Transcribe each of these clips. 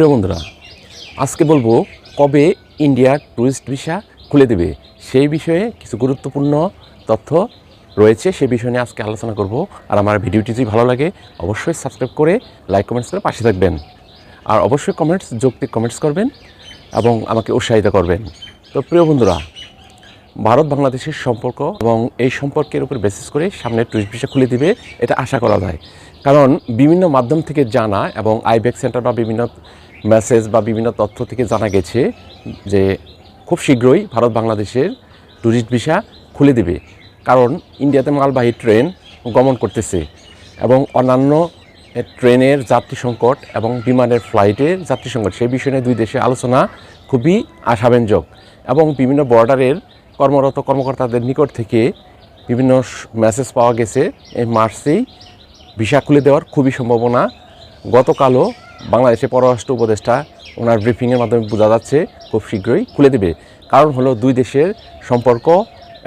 প্রিয় বন্ধুরা, আজকে বলব কবে ইন্ডিয়া ট্যুরিস্ট ভিসা খুলে দেবে সেই বিষয়ে কিছু গুরুত্বপূর্ণ তথ্য রয়েছে সেই বিষয় নিয়ে আজকে আলোচনা করব। আর আমার ভিডিওটি যদি ভালো লাগে, অবশ্যই সাবস্ক্রাইব করে লাইক কমেন্টস করে পাশে থাকবেন। আর অবশ্যই কমেন্টস, যৌক্তিক কমেন্টস করবেন এবং আমাকে উৎসাহিত করবেন। তো প্রিয় বন্ধুরা, ভারত বাংলাদেশের সম্পর্ক এবং এই সম্পর্কের উপর বেসিস করে সামনে টুরিস্ট ভিসা খুলে দিবে, এটা আশা করা যায়। কারণ বিভিন্ন মাধ্যম থেকে জানা এবং আইব্যাক সেন্টার বা বিভিন্ন মেসেজ বা বিভিন্ন তথ্য থেকে জানা গেছে যে খুব শীঘ্রই ভারত বাংলাদেশের ট্যুরিস্ট ভিসা খুলে দেবে। কারণ ইন্ডিয়াতে মালবাহী ট্রেন গমন করতেছে এবং অন্যান্য ট্রেনের যাত্রী সংকট এবং বিমানের ফ্লাইটের যাত্রী সংকট, সেই বিষয়ে দুই দেশে আলোচনা খুবই আশাব্যঞ্জক এবং বিভিন্ন বর্ডারের কর্মরত কর্মকর্তাদের নিকট থেকে বিভিন্ন মেসেজ পাওয়া গেছে। এই মার্চেই ভিসা খুলে দেওয়ার খুবই সম্ভাবনা। গতকালও বাংলাদেশের পররাষ্ট্র উপদেষ্টা, ওনার ব্রিফিংয়ের মাধ্যমে বোঝা যাচ্ছে খুব শীঘ্রই খুলে দেবে। কারণ হলো দুই দেশের সম্পর্ক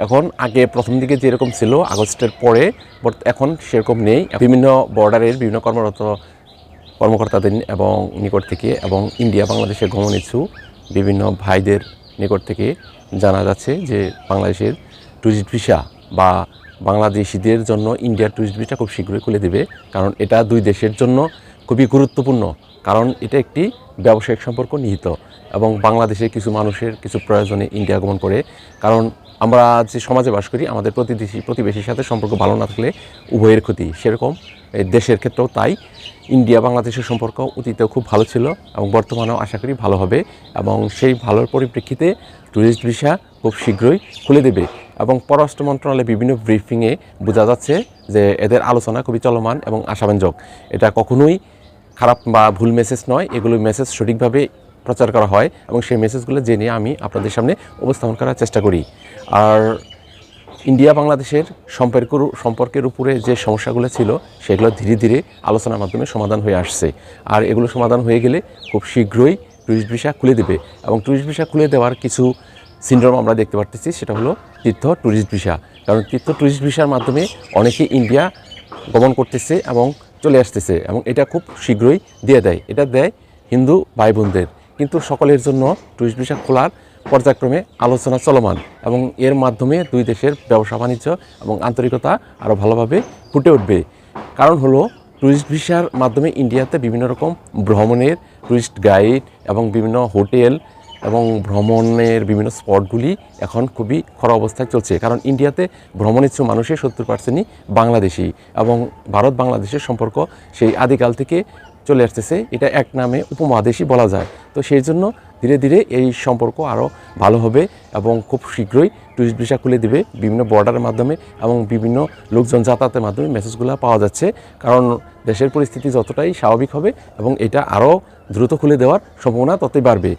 এখন আগে প্রথম দিকে যেরকম ছিল, আগস্টের পরে এখন সেরকম নেই। বিভিন্ন বর্ডারের বিভিন্ন কর্মরত কর্মকর্তাদের এবং নিকট থেকে এবং ইন্ডিয়া বাংলাদেশের গমন ইচ্ছু বিভিন্ন ভাইদের নিকট থেকে জানা যাচ্ছে যে বাংলাদেশের ট্যুরিস্ট ভিসা বা বাংলাদেশিদের জন্য ইন্ডিয়ার ট্যুরিস্ট ভিসা খুব শীঘ্রই খুলে দেবে। কারণ এটা দুই দেশের জন্য খুবই গুরুত্বপূর্ণ, কারণ এটা একটি ব্যবসায়িক সম্পর্ক নিহিত এবং বাংলাদেশের কিছু মানুষের কিছু প্রয়োজনে ইন্ডিয়া গমন করে। কারণ আমরা যে সমাজে বাস করি, আমাদের প্রতিবেশী, প্রতিবেশীর সাথে সম্পর্ক ভালো না থাকলে উভয়ের ক্ষতি সেরকম। দেশের ক্ষেত্রেও তাই। ইন্ডিয়া বাংলাদেশের সম্পর্ক অতীতেও খুব ভালো ছিল এবং বর্তমানেও আশা করি ভালো হবে এবং সেই ভালোর পরিপ্রেক্ষিতে ট্যুরিস্ট ভিসা খুব শীঘ্রই খুলে দেবে। এবং পররাষ্ট্র মন্ত্রণালয়ের বিভিন্ন ব্রিফিংয়ে বোঝা যাচ্ছে যে এদের আলোচনা খুবই চলমান এবং আশাব্যঞ্জক। এটা কখনোই খারাপ বা ভুল মেসেজ নয়, এগুলো মেসেজ সঠিকভাবে প্রচার করা হয় এবং সেই মেসেজগুলো জেনে আমি আপনাদের সামনে উপস্থাপন করার চেষ্টা করি। আর ইন্ডিয়া বাংলাদেশের সম্পর্কের সম্পর্কের উপরে যে সমস্যাগুলো ছিল, সেগুলো ধীরে ধীরে আলোচনার মাধ্যমে সমাধান হয়ে আসছে। আর এগুলো সমাধান হয়ে গেলে খুব শীঘ্রই ট্যুরিস্ট ভিসা খুলে দেবে এবং ট্যুরিস্ট ভিসা খুলে দেওয়ার কিছু সিন্ড্রোম আমরা দেখতে পারতেছি, সেটা হলো তীর্থ ট্যুরিস্ট ভিসা। কারণ তীর্থ ট্যুরিস্ট ভিসার মাধ্যমে অনেকে ইন্ডিয়া গমন করতেছে এবং চলে আসতেছে এবং এটা খুব শীঘ্রই দিয়ে দেয়। এটা দেয় হিন্দু ভাই বোনদের কিন্তু সকলের জন্য ট্যুরিস্ট ভিসা খোলার পর্যায়ক্রমে আলোচনা চলমান এবং এর মাধ্যমে দুই দেশের ব্যবসা বাণিজ্য এবং আন্তরিকতা আরও ভালোভাবে ফুটে উঠবে। কারণ হলো ট্যুরিস্ট ভিসার মাধ্যমে ইন্ডিয়াতে বিভিন্ন রকম ভ্রমণের ট্যুরিস্ট গাইড এবং বিভিন্ন হোটেল এবং ভ্রমণের বিভিন্ন স্পটগুলি এখন খুবই খরা অবস্থায় চলছে। কারণ ইন্ডিয়াতে ভ্রমণ ইচ্ছু মানুষের সত্তর পার্সেন্টই বাংলাদেশি এবং ভারত বাংলাদেশের সম্পর্ক সেই আদিকাল থেকে চলে আসতেছে। এটা এক নামে উপমহাদেশই বলা যায়। তো সেই জন্য ধীরে ধীরে এই সম্পর্ক আরও ভালো হবে এবং খুব শীঘ্রই টুরিস্ট ভিসা খুলে দিবে বিভিন্ন বর্ডারের মাধ্যমে এবং বিভিন্ন লোকজন যাতায়াতের মাধ্যমে মেসেজগুলো পাওয়া যাচ্ছে। কারণ দেশের পরিস্থিতি যতটাই স্বাভাবিক হবে এবং এটা আরও দ্রুত খুলে দেওয়ার সম্ভাবনা ততই বাড়বে।